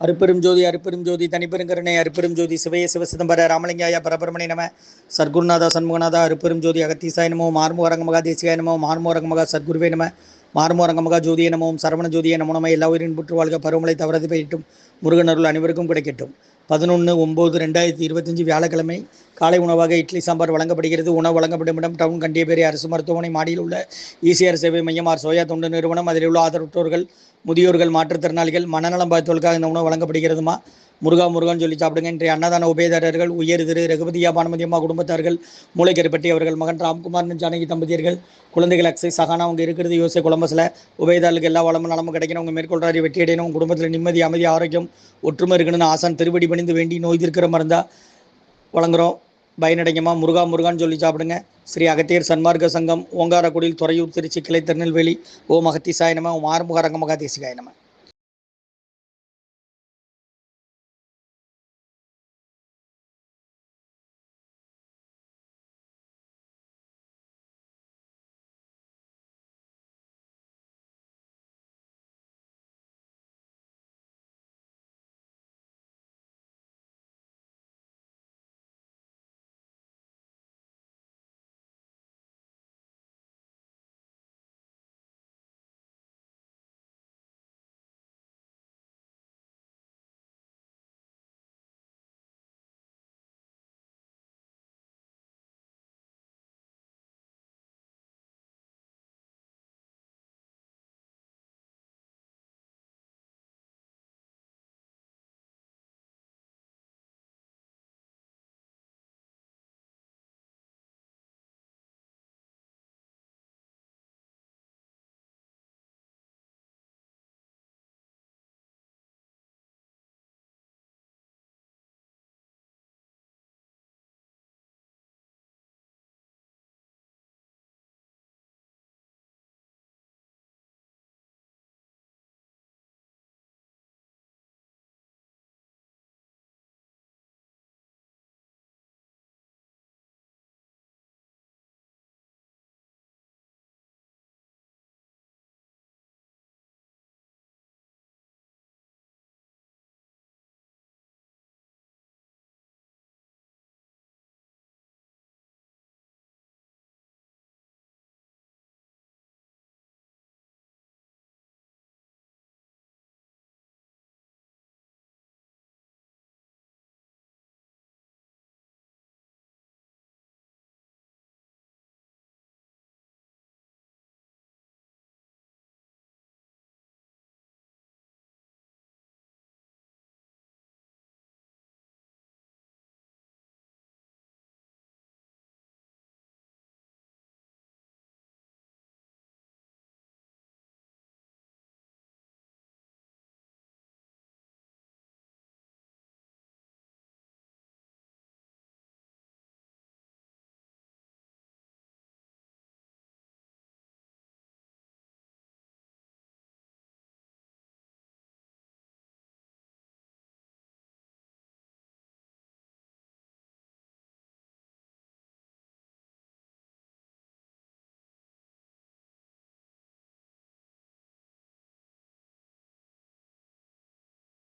அருப்பெரும் ஜோதி அருப்பெரும் ஜோதி தனிப்பெருங்கருணை அருப்பெரும் ஜோதி சிவய சிவசிதம்பர ராமலிங்காய பரபரமணி நம. சர்க்குருநாதா சண்முகநாதா அருப்பெரும் ஜோதி அகத்தீசாய நமோ மார்முகரங்க மகா தேசிகாய நமோ மார்முகரங்க மகா சத்குருவே நம. மார்மோரங்க மகா ஜோதிய நமோம் சரவண ஜோதிய நமோ நம. எல்லா உயிரின் புற்று வாழ்க பருவமழை தவறது பெய்யட்டும். முருகன் அருள் அனைவருக்கும் கிடைக்கட்டும். பதினொன்று ஒம்பது ரெண்டாயிரத்தி இருபத்தஞ்சி வியாழக்கிழமை காலை உணவாக இட்லி சாம்பார் வழங்கப்படுகிறது. உணவு வழங்கப்படும் இடம் டவுன் கண்டியபேரி அரசு மருத்துவமனை மாடியில் உள்ள இசிஆர் சேவை மையம் ஆர் சோயா தொண்டு நிறுவனம். அதில் உள்ள ஆதரவற்றோர்கள் முதியோர்கள் மாற்றுத்திறனாளிகள் மனநலம் பாதித்தவர்களுக்காக இந்த உணவு வழங்கப்படுகிறதுமா? முருகா முருகன் சொல்லி சாப்பிடுங்க. இன்றைய அன்னதான உபயதாரர்கள் உயர் திரு ரகுபதியா பானுமதியம்மா குடும்பத்தார்கள் மூளைக்கருப்பட்டி அவர்கள் மகன் ராம்குமார் ஜானகி தம்பதியர்கள் குழந்தைகள் அக்ஸை சகானா அவங்க இருக்கிறது யோசை குழம்பஸில் உபயதாரர்களுக்கு எல்லா வளமும் நலமும் கிடைக்கணும். அவங்க மேற்கொள்றாரு வெற்றி அடையணும். உங்கள் குடும்பத்தில் நிம்மதி அமைதி ஆரோக்கியம் ஒற்றுமை இருக்கணும்னு ஆசான் திருவடி பணிந்து வேண்டி நோய் தீர்க்கிற மருந்தா வழங்குறோம். பயனடைங்கம்மா. முருகா முருகான்னு சொல்லி சாப்பிடுங்க. ஸ்ரீ அகத்தியர் சன்மார்க்க சங்கம் ஓங்காரக்குடியில் துறையூர் திருச்சி கிளை திருநெல்வேலி ஓம் அகத்திசாய நம ஓம் ஆறுமுக ரங்க